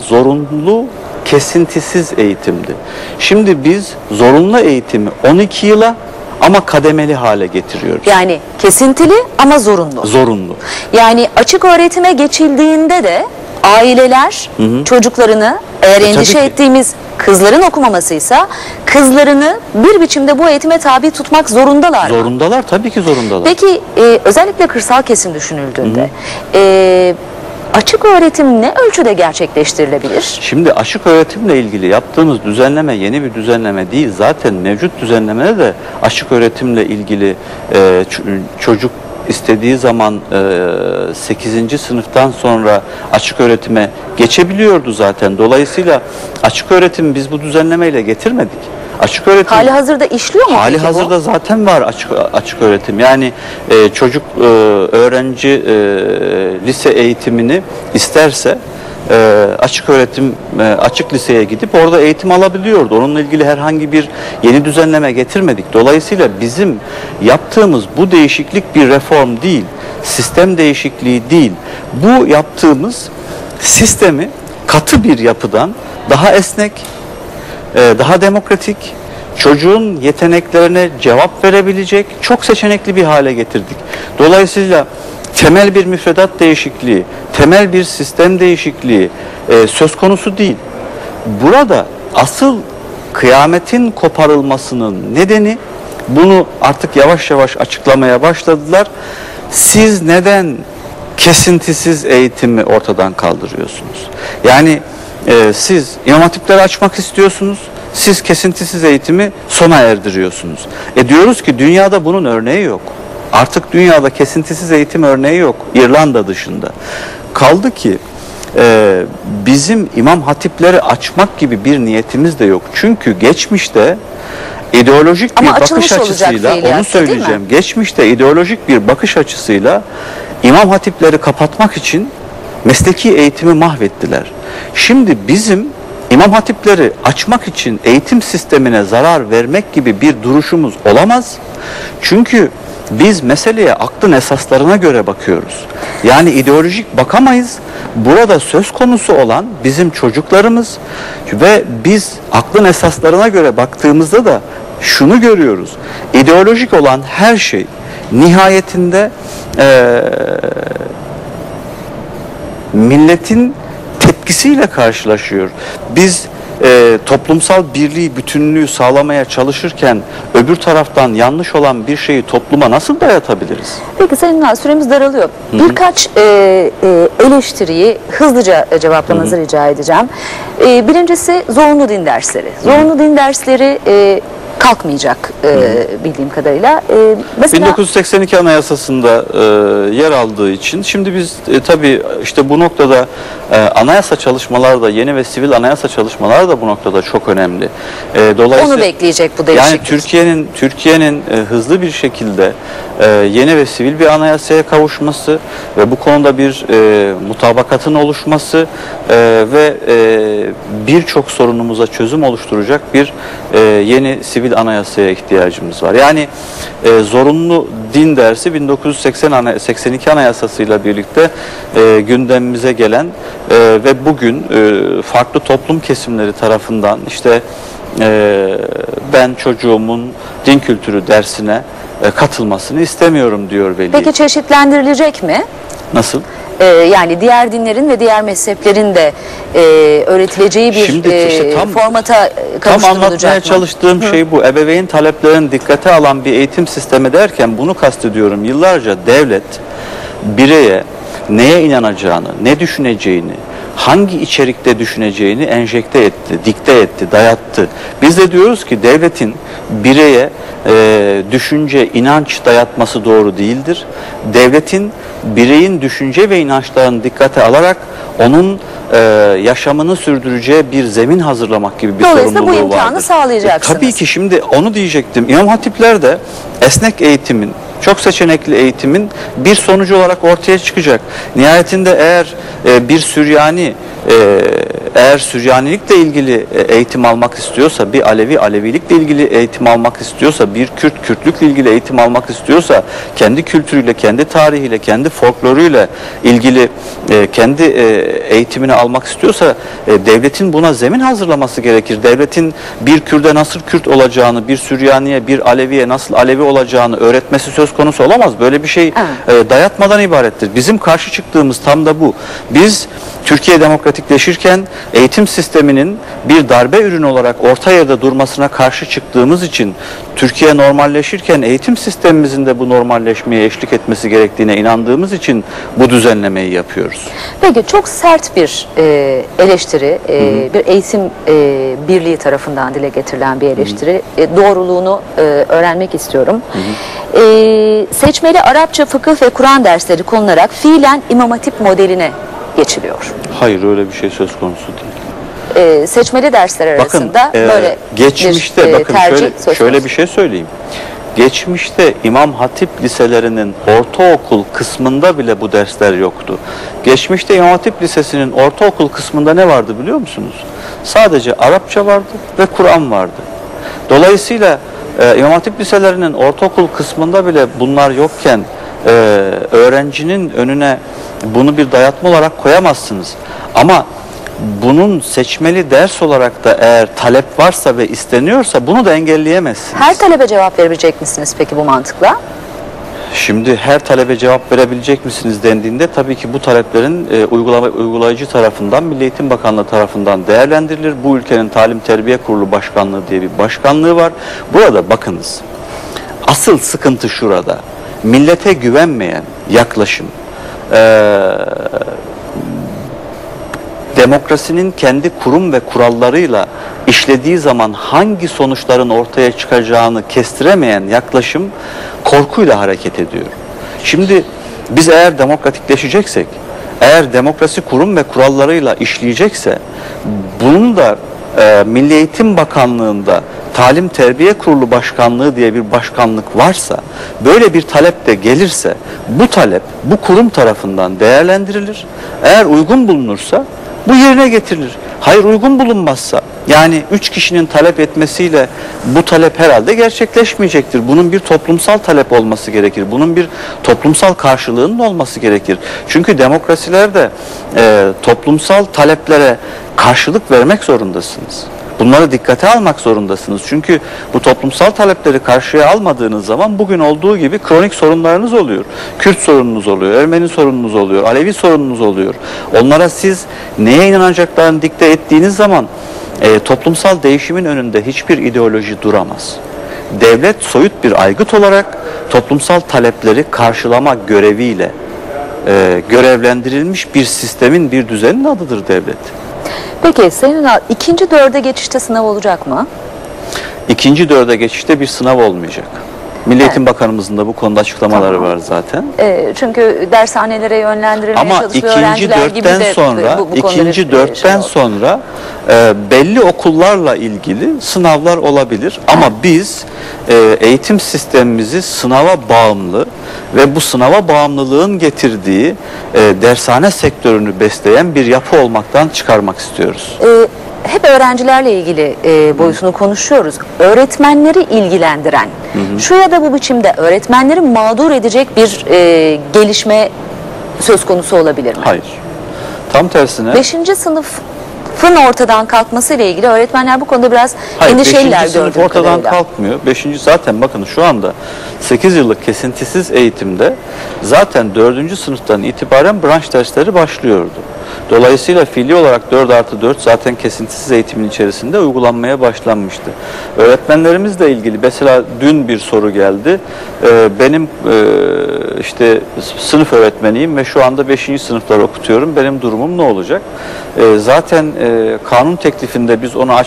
zorunlu kesintisiz eğitimdi. Şimdi biz zorunlu eğitimi 12 yıla ama kademeli hale getiriyoruz. Yani kesintili ama zorunlu. Zorunlu. Yani açık öğretime geçildiğinde de aileler çocuklarını eğer E, endişe ettiğimiz kızların okumamasıysa kızlarını bir biçimde bu eğitime tabi tutmak zorundalar. Zorundalar tabii ki zorundalar. Peki e, özellikle kırsal kesim düşünüldüğünde e, açık öğretim ne ölçüde gerçekleştirilebilir? Şimdi açık öğretimle ilgili yaptığımız düzenleme yeni bir düzenleme değil. Zaten mevcut düzenlemede de açık öğretimle ilgili e, çocuk istediği zaman e, 8. sınıftan sonra açık öğretime geçebiliyordu zaten. Dolayısıyla açık öğretimi biz bu düzenlemeyle getirmedik. Açık öğretim Hali hazırda işliyor mu Hali peki bu? hazırda zaten var açık açık öğretim. Yani e, çocuk e, öğrenci e, lise eğitimini isterse e, açık öğretim e, açık liseye gidip orada eğitim alabiliyordu. Onunla ilgili herhangi bir yeni düzenleme getirmedik. Dolayısıyla bizim yaptığımız bu değişiklik bir reform değil, sistem değişikliği değil. Bu yaptığımız sistemi katı bir yapıdan daha esnek, daha demokratik, çocuğun yeteneklerine cevap verebilecek çok seçenekli bir hale getirdik. Dolayısıyla temel bir müfredat değişikliği, temel bir sistem değişikliği e, söz konusu değil. Burada asıl kıyametin koparılmasının nedeni bunu artık yavaş yavaş açıklamaya başladılar. Siz neden kesintisiz eğitimi ortadan kaldırıyorsunuz? Yani e, siz imam hatipleri açmak istiyorsunuz. Siz kesintisiz eğitimi sona erdiriyorsunuz. E diyoruz ki dünyada bunun örneği yok. Artık dünyada kesintisiz eğitim örneği yok. İrlanda dışında. Kaldı ki e, bizim imam hatipleri açmak gibi bir niyetimiz de yok. Çünkü geçmişte ideolojik Ama bir bakış açısıyla onu söyleyeceğim. Geçmişte ideolojik bir bakış açısıyla imam hatipleri kapatmak için mesleki eğitimi mahvettiler. Şimdi bizim imam hatipleri açmak için eğitim sistemine zarar vermek gibi bir duruşumuz olamaz. Çünkü biz meseleye aklın esaslarına göre bakıyoruz. Yani ideolojik bakamayız. Burada söz konusu olan bizim çocuklarımız ve biz aklın esaslarına göre baktığımızda da şunu görüyoruz. İdeolojik olan her şey nihayetinde eee, milletin tepkisiyle karşılaşıyor. Biz e, toplumsal birliği, bütünlüğü sağlamaya çalışırken öbür taraftan yanlış olan bir şeyi topluma nasıl dayatabiliriz? Peki Sayın Ünal süremiz daralıyor. Birkaç e, e, eleştiriyi hızlıca e, cevaplamanızı rica edeceğim. E, birincisi zorunlu din dersleri. Zorunlu din dersleri e, kalkmayacak e, bildiğim kadarıyla. E, mesela 1982 Anayasası'nda e, yer aldığı için şimdi biz e, tabii işte bu noktada e, anayasa çalışmaları da yeni ve sivil anayasa çalışmaları da bu noktada çok önemli. E, dolayısıyla onu bekleyecek bu Yani değişiklik. Türkiye'nin Türkiye'nin e, hızlı bir şekilde e, yeni ve sivil bir anayasaya kavuşması ve bu konuda bir e, mutabakatın oluşması e, ve e, birçok sorunumuza çözüm oluşturacak bir e, yeni sivil anayasaya ihtiyacımız var. Yani e, zorunlu din dersi 1980 ana- 82 anayasasıyla birlikte e, gündemimize gelen e, ve bugün e, farklı toplum kesimleri tarafından işte e, ben çocuğumun din kültürü dersine e, katılmasını istemiyorum diyor veli. Peki çeşitlendirilecek mi? Nasıl? E, yani diğer dinlerin ve diğer mezheplerin de e, öğretileceği bir Şimdi e, işte tam- formata e, Tam anlatmaya çalıştığım şey bu. Ebeveyn taleplerini dikkate alan bir eğitim sistemi derken bunu kastediyorum. Yıllarca devlet bireye neye inanacağını, ne düşüneceğini, hangi içerikte düşüneceğini enjekte etti, dikte etti, dayattı. Biz de diyoruz ki devletin bireye e, düşünce, inanç dayatması doğru değildir. Devletin bireyin düşünce ve inançlarını dikkate alarak onun e, yaşamını sürdüreceği bir zemin hazırlamak gibi bir Dolayısıyla bu sorumluluğu imkanı vardır. sağlayacaksınız. E, tabii ki şimdi onu diyecektim. İmam Hatipler de esnek eğitimin, çok seçenekli eğitimin bir sonucu olarak ortaya çıkacak. Nihayetinde eğer e, bir Süryani e, eğer Süryanilikle ilgili e, eğitim almak istiyorsa, bir Alevi Alevilikle ilgili eğitim almak istiyorsa, bir Kürt Kürtlükle ilgili eğitim almak istiyorsa, kendi kültürüyle, kendi tarihiyle, kendi folkloruyla ilgili e, kendi e, eğitimini almak istiyorsa e, devletin buna zemin hazırlaması gerekir. Devletin bir Kürde nasıl Kürt olacağını, bir Süryaniye, bir Aleviye nasıl Alevi olacağını öğretmesi söz konusu olamaz. Böyle bir şey e, dayatmadan ibarettir. Bizim karşı çıktığımız tam da bu. Biz Türkiye demokratikleşirken eğitim sisteminin bir darbe ürünü olarak orta yerde durmasına karşı çıktığımız için Türkiye normalleşirken eğitim sistemimizin de bu normalleşmeye eşlik etmesi gerektiğine inandığımız için bu düzenlemeyi yapıyoruz. Peki çok sert bir e, eleştiri, e, bir eğitim e, birliği tarafından dile getirilen bir eleştiri. E, doğruluğunu e, öğrenmek istiyorum. E, seçmeli Arapça, fıkıh ve Kur'an dersleri konularak fiilen İmam Hatip modeline geçiliyor. Hayır öyle bir şey söz konusu değil. E, seçmeli dersler Bakın arasında e, böyle geçmişte bir e, bakın tercih şöyle, söz şöyle bir şey söyleyeyim. Geçmişte İmam Hatip liselerinin ortaokul kısmında bile bu dersler yoktu. Geçmişte İmam Hatip Lisesi'nin ortaokul kısmında ne vardı biliyor musunuz? Sadece Arapça vardı ve Kur'an vardı. Dolayısıyla e, İmam Hatip liselerinin ortaokul kısmında bile bunlar yokken e, öğrencinin önüne bunu bir dayatma olarak koyamazsınız. Ama bunun seçmeli ders olarak da eğer talep varsa ve isteniyorsa bunu da engelleyemezsiniz. Her talebe cevap verebilecek misiniz peki bu mantıkla? Şimdi her talebe cevap verebilecek misiniz dendiğinde tabii ki bu taleplerin e, uygulama, uygulayıcı tarafından Milli Eğitim Bakanlığı tarafından değerlendirilir. Bu ülkenin Talim Terbiye Kurulu Başkanlığı diye bir başkanlığı var. Burada bakınız asıl sıkıntı şurada. Millete güvenmeyen yaklaşım e, demokrasinin kendi kurum ve kurallarıyla işlediği zaman hangi sonuçların ortaya çıkacağını kestiremeyen yaklaşım korkuyla hareket ediyor. Şimdi biz eğer demokratikleşeceksek, eğer demokrasi kurum ve kurallarıyla işleyecekse bunun da e, Milli Eğitim Bakanlığı'nda Talim Terbiye Kurulu Başkanlığı diye bir başkanlık varsa, böyle bir talep de gelirse bu talep bu kurum tarafından değerlendirilir. Eğer uygun bulunursa bu yerine getirilir. Hayır uygun bulunmazsa yani üç kişinin talep etmesiyle bu talep herhalde gerçekleşmeyecektir. Bunun bir toplumsal talep olması gerekir. Bunun bir toplumsal karşılığının olması gerekir. Çünkü demokrasilerde e, toplumsal taleplere karşılık vermek zorundasınız. Bunları dikkate almak zorundasınız. Çünkü bu toplumsal talepleri karşıya almadığınız zaman bugün olduğu gibi kronik sorunlarınız oluyor. Kürt sorununuz oluyor, Ermeni sorununuz oluyor, Alevi sorununuz oluyor. Onlara siz neye inanacaklarını dikte ettiğiniz zaman e, toplumsal değişimin önünde hiçbir ideoloji duramaz. Devlet soyut bir aygıt olarak toplumsal talepleri karşılama göreviyle e, görevlendirilmiş bir sistemin, bir düzenin adıdır devlet. Peki Ünal ikinci dörde geçişte sınav olacak mı? İkinci dörde geçişte bir sınav olmayacak. Milli Evet. Eğitim Bakanımızın da bu konuda açıklamaları Tamam. var zaten. E, çünkü dershanelere yönlendirilmeye Ama çalışılıyor. ikinci Öğrenciler gibi dörtten de sonra, bu, bu konuda ikinci dörtten şey sonra e, belli okullarla ilgili sınavlar olabilir. Ama biz e, eğitim sistemimizi sınava bağımlı ve bu sınava bağımlılığın getirdiği e, dershane sektörünü besleyen bir yapı olmaktan çıkarmak istiyoruz. E, hep öğrencilerle ilgili e, boyutunu konuşuyoruz. Öğretmenleri ilgilendiren, şu ya da bu biçimde öğretmenleri mağdur edecek bir e, gelişme söz konusu olabilir mi? Hayır. Tam tersine. Beşinci sınıfın ortadan kalkması ile ilgili öğretmenler bu konuda biraz Hayır, endişeliler 5. sınıf gördüğüm ortadan kadarıyla. kalkmıyor. 5. zaten bakın şu anda 8 yıllık kesintisiz eğitimde zaten 4. sınıftan itibaren branş dersleri başlıyordu. Dolayısıyla fiili olarak 4 artı 4 zaten kesintisiz eğitimin içerisinde uygulanmaya başlanmıştı. Öğretmenlerimizle ilgili mesela dün bir soru geldi. Ee, benim e, işte sınıf öğretmeniyim ve şu anda 5. sınıflar okutuyorum. Benim durumum ne olacak? Ee, zaten e, kanun teklifinde biz onu aç